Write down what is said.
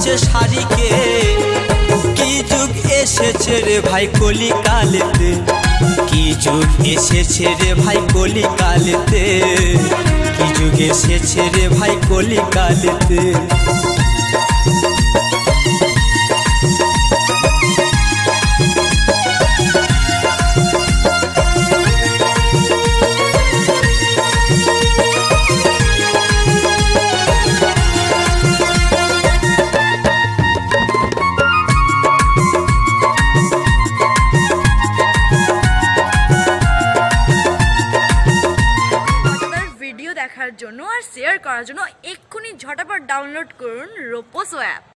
শাড়িকে, কি যুগ এসেছে রে ভাই কলি কালেতে কি যুগ এসেছে রে ভাই কলি কালেতে কি যুগ এসেছে রে ভাই কলি দেখার জন্য আর শেয়ার করার জন্য এক্ষুনি ঝটাপট ডাউনলোড করুন রোপোসো অ্যাপ